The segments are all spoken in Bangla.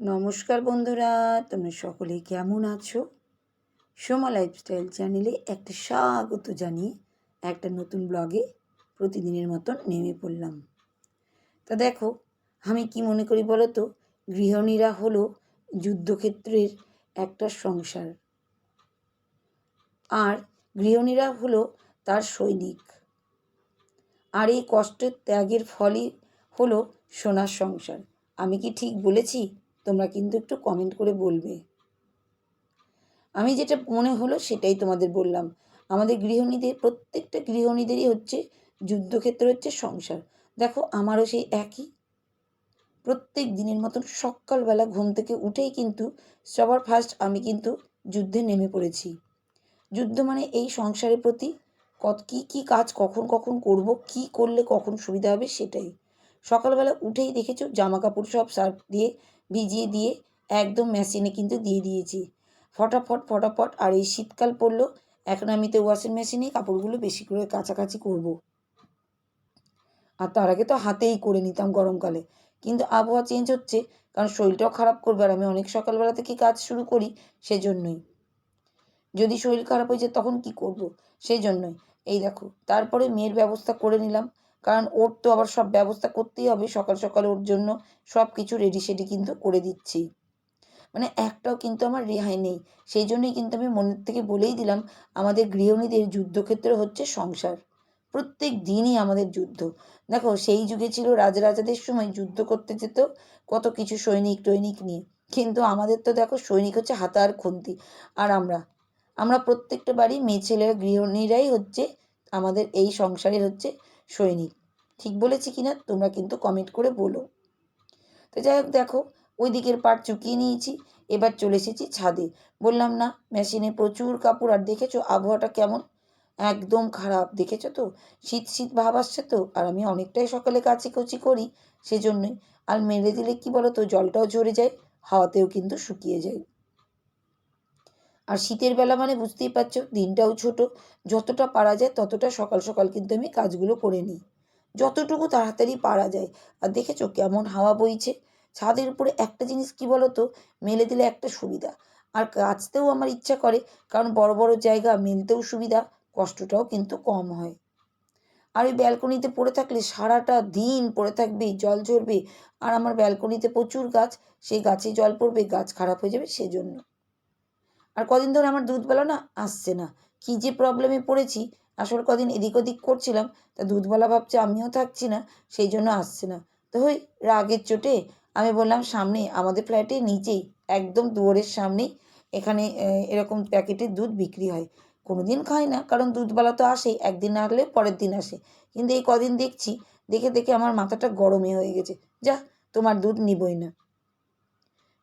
নমস্কার বন্ধুরা, তোমরা সকলে কেমন আছো? সোমা লাইফস্টাইল চ্যানেলে একটা স্বাগত জানিয়ে একটা নতুন ব্লগে প্রতিদিনের মতন নেমে পড়লাম। তা দেখো, আমি কি মনে করি বলো তো গৃহিণীরা হলো যুদ্ধক্ষেত্রের একটা সংসার। আর গৃহিণীরা হলো তার সৈনিক। আর এই কষ্টের ত্যাগের ফলই হলো সোনার সংসার। আমি কি ঠিক বলেছি? তোমরা কিন্তু একটু কমেন্ট করে বলবে। আমি যেটা মনে হলো সেটাই তোমাদের বললাম। আমাদের গৃহিণীদের, প্রত্যেকটা গৃহিণীদেরই হচ্ছে যুদ্ধক্ষেত্র হচ্ছে সংসার। দেখো আমারও সেই একই। প্রত্যেক দিনের মতন সকালবেলা ঘুম থেকে উঠেই কিন্তু সবার ফার্স্ট আমি কিন্তু যুদ্ধে নেমে পড়েছি। যুদ্ধ মানে এই সংসারের প্রতি কত কী কী কাজ কখন কখন করব, কি করলে কখন সুবিধা হবে সেটাই। সকালবেলা উঠেই দেখেছ জামা কাপড় সব সার্ফ দিয়ে ভিজিয়ে দিয়ে একদম মেশিনে কিন্তু দিয়ে দিয়েছি। ফটাফট ফটাফট আর এই শীতকাল পড়ল, এখন আমি তো ওয়াশিং মেশিনেই কাপড়গুলো বেশি করে কাছাকাছি করব। আর তার আগে তো হাতেই করে নিতাম গরমকালে। কিন্তু আবহাওয়া চেঞ্জ হচ্ছে, কারণ শরীরটাও খারাপ করবে আর আমি অনেক সকালবেলা থেকে কাজ শুরু করি সেজন্যই। যদি শরীর খারাপ হয়ে যায় তখন কি করব? সেই জন্যই এই দেখো, তারপরে মেয়ের ব্যবস্থা করে নিলাম। কারণ ওর তো আবার সব ব্যবস্থা করতেই হবে, সকাল সকাল ওর জন্য সব কিছু রেডি সেডি কিন্তু করে দিচ্ছি। মানে একটাও কিন্তু আমার রেহাই নেই, সেই জন্যই কিন্তু আমি মনের থেকে বলেই দিলাম, আমাদের গৃহিণীদের যুদ্ধক্ষেত্র হচ্ছে সংসার। প্রত্যেক দিনই আমাদের যুদ্ধ। দেখো, সেই যুগে ছিল রাজরাজাদের সময় যুদ্ধ করতে যেত কত কিছু সৈনিক টৈনিক নিয়ে। কিন্তু আমাদের তো দেখো, সৈনিক হচ্ছে হাতার খুন্তি। আর আমরা? আমরা প্রত্যেকটা বাড়ি মেয়ে ছেলেরা, গৃহিণীরাই হচ্ছে আমাদের এই সংসারের হচ্ছে সৈনিক। ঠিক বলেছি কি না তোমরা কিন্তু কমেন্ট করে বলো। তো যাই হোক, দেখো, ওই দিকের পাট চুকিয়ে নিয়েছি। এবার চলে এসেছি ছাদে। বললাম, না মেশিনে প্রচুর কাপড়, আর দেখেছ আবহাওয়াটা কেমন? একদম খারাপ, দেখেছ তো? শীত শীত ভাব আসছে তো, আর আমি অনেকটাই সকালে কাচিকুচি করি সেজন্যই আর মেরে দিলে কি বলো তো জলটাও ঝরে যায়, হাওয়াতেও কিন্তু শুকিয়ে যায়। আর শীতের বেলা মানে বুঝতেই পারছ, দিনটাও ছোট, যতটা পারা যায় ততটা সকাল সকাল কিন্তু আমি কাজগুলো করে নিই। যতটুকু তাড়াতাড়ি পারা যায়। আর দেখেছ কেমন হাওয়া বইছে? ছাদের উপরে একটা জিনিস কি বলো তো মেলে দিলে একটা সুবিধা। আর কাচতেও আমার ইচ্ছা করে, কারণ বড় বড় জায়গা মেলতেও সুবিধা, কষ্টটাও কিন্তু কম হয়। আর ওই ব্যালকনিতে পড়ে থাকলে সারাটা দিন পড়ে থাকবে, জল ঝরবে। আর আমার ব্যালকনিতে প্রচুর গাছ, সেই গাছে জল পড়বে, গাছ খারাপ হয়ে যাবে সেজন্য। আর কদিন ধরে আমার দুধবেলা না আসছে না। কী যে প্রবলেমে পড়েছি, আসলে কদিন এদিক ওদিক করছিলাম, তা দুধওয়ালা ভাবছে আমিও থাকছি না, সেই জন্য আসছে না। তো ওই রাগের চোটে আমি বললাম, সামনে, আমাদের ফ্ল্যাটে নিচেই, একদম দুয়ারের সামনেই, এখানে এরকম প্যাকেটের দুধ বিক্রি হয়। কোনো দিন খাই না, কারণ দুধওয়ালা তো আসেই একদিন না আসলে পরের দিন আসে। কিন্তু এই কদিন দেখছি, দেখে দেখে আমার মাথাটা গরমই হয়ে গেছে। যা, তোমার দুধ নিবই না।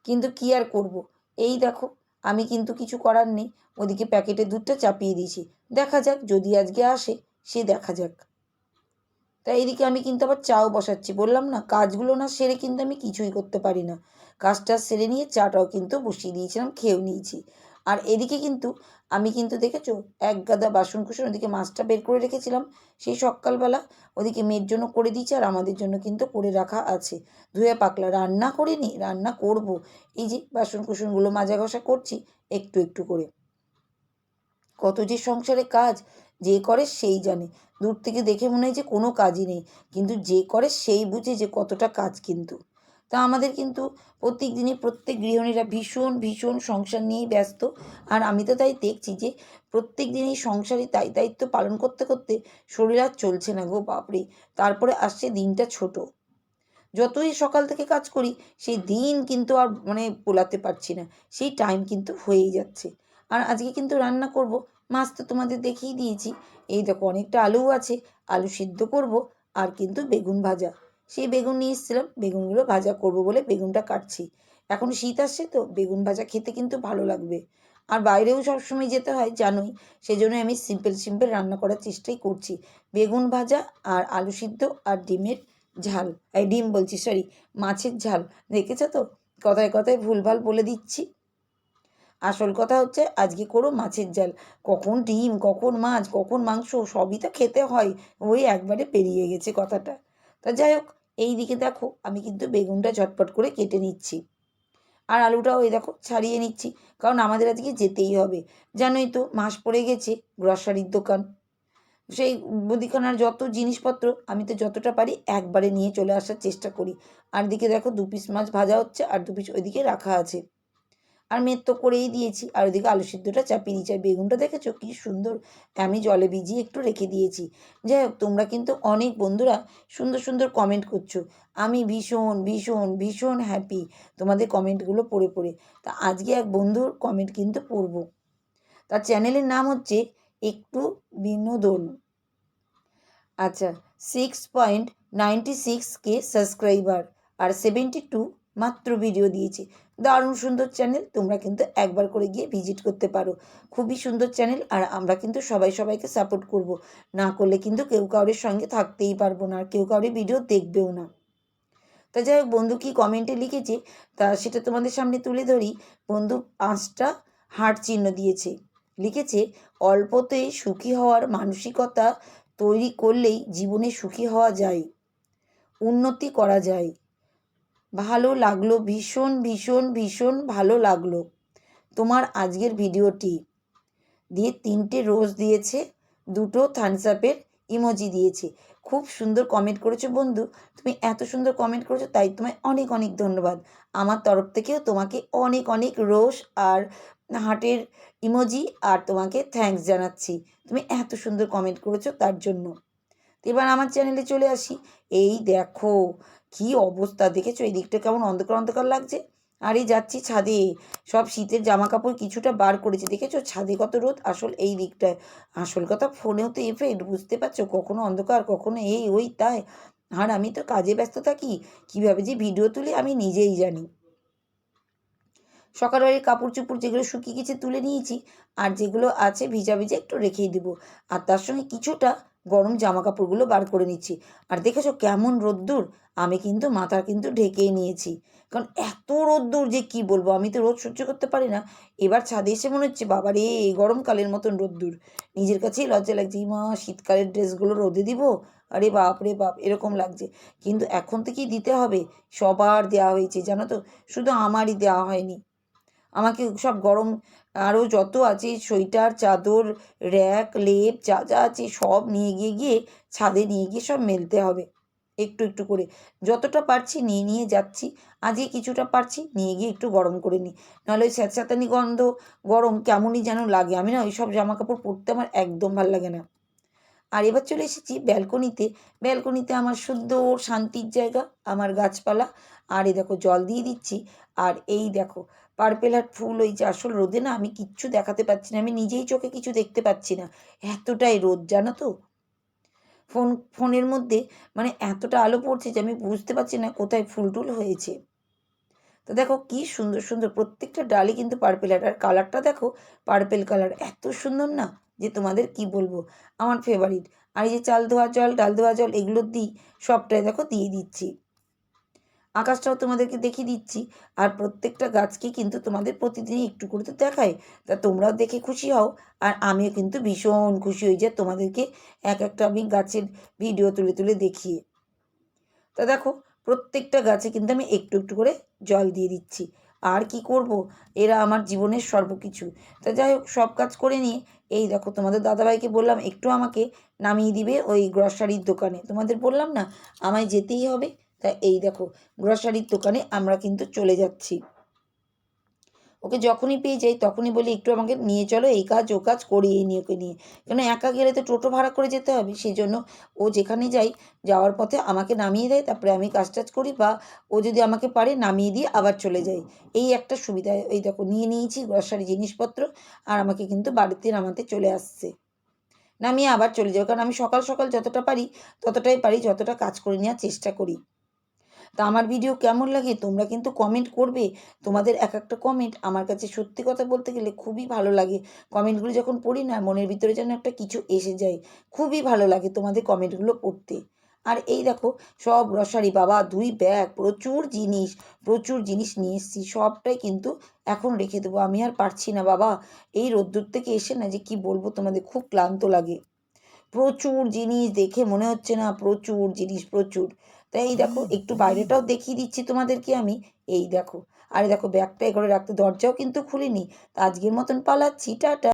কিন্তু কি আর করব? এই দেখো আমি কিন্তু কিছু করার নেই। ওদিকে প্যাকেটে দুধটা চাপিয়ে দিয়েছি। দেখা যাক, যদি আজকে আসে, সে দেখা যাক। তাই এদিকে আমি কিন্তু আবার চাও বসাচ্ছি। বললাম, না, কাজগুলো না সেরে কিন্তু আমি কিছুই করতে পারি না। কাজটা সেরে নিয়ে চাটাও কিন্তু বসিয়ে দিয়েছিলাম, খেয়েও নিয়েছি। আর এদিকে কিন্তু আমি কিন্তু দেখেছ, এক গাদা বাসন কুসন ওদিকে মাছটা বের করে রেখেছিলাম। সেই সকালবেলা ওদিকে মেয়ের জন্য করে দিয়েছি আর আমাদের জন্য কিন্তু করে রাখা আছে। ধুয়ে পাকলা রান্না করিনি রান্না করব। এই যে বাসন কুসনগুলো মাজা ঘষা করছি, একটু একটু করে। কত যে সংসারে কাজ, যে করে সেই জানে। দূর থেকে দেখে মনে হয় যে কোনো কাজই নেই। কিন্তু যে করে সেই বুঝে যে কতটা কাজ কিন্তু। তা আমাদের কিন্তু প্রত্যেক দিনই প্রত্যেক গৃহিণীরা ভীষণ ভীষণ সংসার নিয়েই ব্যস্ত। আর আমি তো তাই দেখছি যে প্রত্যেক দিনই সংসারে তাই দায়িত্ব পালন করতে করতে শরীর আর চলছে না গো, বাপরে। তারপরে আসছে দিনটা ছোট। যতই সকাল থেকে কাজ করি, সেই দিন কিন্তু আর মানে পোলাতে পারছি না। সেই টাইম কিন্তু হয়েই যাচ্ছে। আর আজকে কিন্তু রান্না করব। মাছ তো তোমাদের দেখিয়ে দিয়েছি। এই দেখো অনেকটা আলুও আছে। আলু সিদ্ধ করব। আর কিন্তু বেগুন ভাজা। সেই বেগুন নিয়ে এসেছিলাম, বেগুনগুলো ভাজা করব বলে বেগুনটা কাটছি। এখন শীত আসছে তো বেগুন ভাজা খেতে কিন্তু ভালো লাগবে। আর বাইরেও সবসময় যেতে হয়, জানোই সেই জন্য আমি সিম্পল সিম্পল রান্না করার চেষ্টাই করছি। বেগুন ভাজা আর আলু সিদ্ধ আর ডিমের ঝাল। এই ডিম বলছি সরি মাছের ঝাল। দেখেছ তো? কথায় কথায় ভুলভাল বলে দিচ্ছি। আসল কথা হচ্ছে, আজকে করো মাছের ঝাল। কখন ডিম, কখন মাছ, কখন মাংস, সবই তো খেতে হয়। ওই একবারে পেরিয়ে গেছে কথাটা। তা যাই হোক এই দিকে দেখো, আমি কিন্তু বেগুনটা ঝটপট করে কেটে নিচ্ছি। আর আলুটাও এই দেখো ছাড়িয়ে নিচ্ছি, কারণ আমাদের আজকে যেতেই হবে। জানোই তো, মাস পড়ে গেছে গ্রসারির দোকান। সেই মুদিখানার যত জিনিসপত্র, আমি তো যতটা পারি একবারে নিয়ে চলে আসার চেষ্টা করি। আর দিকে দেখো, দু পিস মাছ ভাজা হচ্ছে, আর দু পিস ওইদিকে রাখা আছে। আর মেদ তো করেই দিয়েছি। আর ওইদিকে আলু সিদ্ধটা চাপিয়ে দিয়েছি। আর বেগুনটা দেখেছ? কী সুন্দর। আমি জলে ভিজিয়ে একটু রেখে দিয়েছি। যাই হোক, তোমরা কিন্তু অনেক বন্ধুরা সুন্দর সুন্দর কমেন্ট করছ। আমি ভীষণ ভীষণ ভীষণ হ্যাপি তোমাদের কমেন্টগুলো পড়ে পড়ে। তা আজকে এক বন্ধুর কমেন্ট কিন্তু পড়ব। তার চ্যানেলের নাম হচ্ছে একটু বিনোদন। আচ্ছা six point ninety six K subscriber আর সেভেন্টি টু মাত্র ভিডিও দিয়েছে। দারুণ সুন্দর চ্যানেল তোমরা কিন্তু একবার করে গিয়ে ভিজিট করতে পারো। খুবই সুন্দর চ্যানেল আর আমরা কিন্তু সবাই সবাইকে সাপোর্ট করব। না করলে কিন্তু কেউ কাউরের সঙ্গে থাকতেই পারব না, আর কেউ কাউরের ভিডিও দেখবেও না। তা যাই হোক, বন্ধু কি কমেন্টে লিখেছে? তা সেটা তোমাদের সামনে তুলে ধরি। বন্ধু পাঁচটা হার্ট চিহ্ন দিয়েছে। লিখেছে অল্পতেই সুখী হওয়ার মানসিকতা তৈরি করলেই জীবনে সুখী হওয়া যায়, উন্নতি করা যায়। ভালো লাগল, ভীষণ ভীষণ ভীষণ ভালো লাগল তোমার আজকের ভিডিওটি। দিয়ে তিনটে রোজ দিয়েছে, দুটো থামস আপের ইমোজি দিয়েছে। খুব সুন্দর কমেন্ট করেছ বন্ধু, তুমি এত সুন্দর কমেন্ট করেছ তাই তোমায় অনেক অনেক ধন্যবাদ। আমার তরফ থেকেও তোমাকে অনেক অনেক রোজ আর হার্টের ইমোজি আর তোমাকে থ্যাঙ্কস জানাচ্ছি। তুমি এত সুন্দর কমেন্ট করেছ তার জন্য। এবার আমার চ্যানেলে চলে আসি। এই দেখো, কি অবস্থা দেখেছ? এই দিকটা কেমন অন্ধকার অন্ধকার লাগছে? আর এই যাচ্ছি ছাদে। সব শীতের জামা কাপড় কিছুটা বার করেছি, দেখেছ? ছাদে কত রোদ, আসল এই দিকটায়। আসল কথা ফোনেও তো এফেক্ট বুঝতে পারছ? কখনো অন্ধকার, কখনো এই, ওই, তাই। আর আমি তো কাজে ব্যস্ত থাকি, কীভাবে যে ভিডিও তুলি আমি নিজেই জানি। সকালবেলায় কাপড় চুপড় যেগুলো শুকিয়ে গেছে তুলে নিয়েছি, আর যেগুলো আছে ভিজা ভিজা একটু রেখেই দেবো। আর তার সঙ্গে কিছুটা গরম জামা কাপড়গুলো বার করে নিচ্ছি। আর দেখেছ কেমন রোদ্দুর? আমি কিন্তু মাথা কিন্তু ঢেকেই নিয়েছি। কারণ এত রোদ্দুর যে কি বলব? আমি তো রোদ সহ্য করতে পারি না। এবার ছাদে এসে মনে হচ্ছে বাবা রে গরমকালের মতন রোদ্দুর। নিজের কাছেই লজ্জা লাগছে মা শীতকালের ড্রেসগুলো রোদে দিব? আরে বাপ রে বাপ, এরকম লাগছে। কিন্তু এখন থেকেই দিতে হবে? সবার দেওয়া হয়েছে, জানো তো? শুধু আমারই দেওয়া হয়নি। আমাকে সব গরম আরও যত আছে সোয়েটার, চাদর, র্যাক, লেপ, যা যা আছে সব নিয়ে গিয়ে গিয়ে ছাদে নিয়ে গিয়ে সব মেলতে হবে। একটু একটু করে। যতটা পারছি নিয়ে নিয়ে যাচ্ছি। আজকে কিছুটা পারছি, নিয়ে গিয়ে একটু গরম করে নিই। নাহলে ওই স্যাঁতস্যাঁতানি গন্ধ, গরম কেমনই যেন লাগে। আমি না ওই সব জামা কাপড় পরতে আমার একদম ভালো লাগে না। আর এবার চলে এসেছি ব্যালকনিতে। ব্যালকনিতে আমার শুদ্ধ শান্তির জায়গা, আমার গাছপালা। আর এই দেখো জল দিয়ে দিচ্ছি। আর এই দেখো পার্পেল হার্ট ফুল, ওই যে আসল রোদে না আমি কিচ্ছু দেখাতে পাচ্ছি না, আমি নিজেই চোখে কিছু দেখতে পাচ্ছি না। এতটাই রোদ, জানো তো? ফোন, ফোনের মধ্যে মানে এতটা আলো পড়ছে যে আমি বুঝতে পারছি না কোথায় ফুল টুল হয়েছে। তো দেখো কি সুন্দর সুন্দর প্রত্যেকটা ডালে কিন্তু পার্পেল আর কালারটা দেখো পার্পেল কালার, এত সুন্দর না যে তোমাদের কি বলব? আমার ফেভারিট আর এই যে চাল ধোয়া জল, ডাল ধোয়া জল, এগুলো দিই, সবটাই দেখো দিয়ে দিচ্ছি। আকাশটাও তোমাদেরকে দেখিয়ে দিচ্ছি। আর প্রত্যেকটা গাছকে কিন্তু তোমাদের প্রতিদিনই একটু করে তো দেখায় তা তোমরাও দেখে খুশি হও। আর আমিও কিন্তু ভীষণ খুশি হই যে তোমাদেরকে এক একটা আমি গাছের ভিডিও তুলে তুলে দেখিয়ে। তা দেখো, প্রত্যেকটা গাছে কিন্তু আমি একটু একটু করে জল দিয়ে দিচ্ছি। আর কি করব? এরা আমার জীবনের সর্বকিছু। তা যাই হোক, সব কাজ করে নিয়ে, এই দেখো তোমাদের দাদাভাইকে বললাম, একটু আমাকে নামিয়ে দিবে ওই গ্রসারির দোকানে। তোমাদের বললাম না, আমায় যেতেই হবে। তা এই দেখো গ্রসারির দোকানে আমরা কিন্তু চলে যাচ্ছি। ওকে যখনই পেয়ে যাই, তখনই বলি, একটু আমাকে নিয়ে চলো, এই কাজ, ও কাজ, করিয়ে নিই ওকে নিয়ে। কেন একা গেলে তো টোটো ভাড়া করে যেতে হবে সেই জন্য ও যেখানে যাই, যাওয়ার পথে আমাকে নামিয়ে দেয়, তারপরে আমি কাজ টাজ করি বা ও যদি আমাকে পারে, নামিয়ে দিয়ে আবার চলে যাই। এই একটা সুবিধা, এই দেখো, নিয়ে নিয়েছি গ্রসারি জিনিসপত্র, আর আমাকে কিন্তু বাড়িতে নামাতে চলে আসছে। নামিয়ে আবার চলে যাব কারণ আমি সকাল সকাল যতটা পারি, ততটাই পারি, যতটা কাজ করে নেওয়ার চেষ্টা করি। তা আমার ভিডিও কেমন লাগে তোমরা কিন্তু কমেন্ট করবে। তোমাদের এক একটা কমেন্ট আমার কাছে সত্যি কথা বলতে গেলে খুবই ভালো লাগে। কমেন্টগুলো যখন পড়ি না, মনের ভিতরে যেন একটা কিছু এসে যায়। খুবই ভালো লাগে তোমাদের কমেন্টগুলো পড়তে। আর এই দেখো, সব গ্রসারি বাবা, দুই ব্যাগ প্রচুর জিনিস প্রচুর জিনিস নিয়ে এসেছি। সবটাই কিন্তু এখন রেখে দেবো। আমি আর পারছি না বাবা। এই রোদ্দুর থেকে এসে না যে কি বলব তোমাদের, খুব ক্লান্ত লাগে। প্রচুর জিনিস দেখে মনে হচ্ছে না, প্রচুর জিনিস, প্রচুর। তাই এই দেখো একটু বাইরেটাও দেখিয়ে দিচ্ছি তোমাদেরকে আমি। এই দেখো আরে দেখো ব্যাগটা এ করে রাখতে দরজাও কিন্তু খুলিনি। তা আজকের মতন পালাচ্ছি টাটা।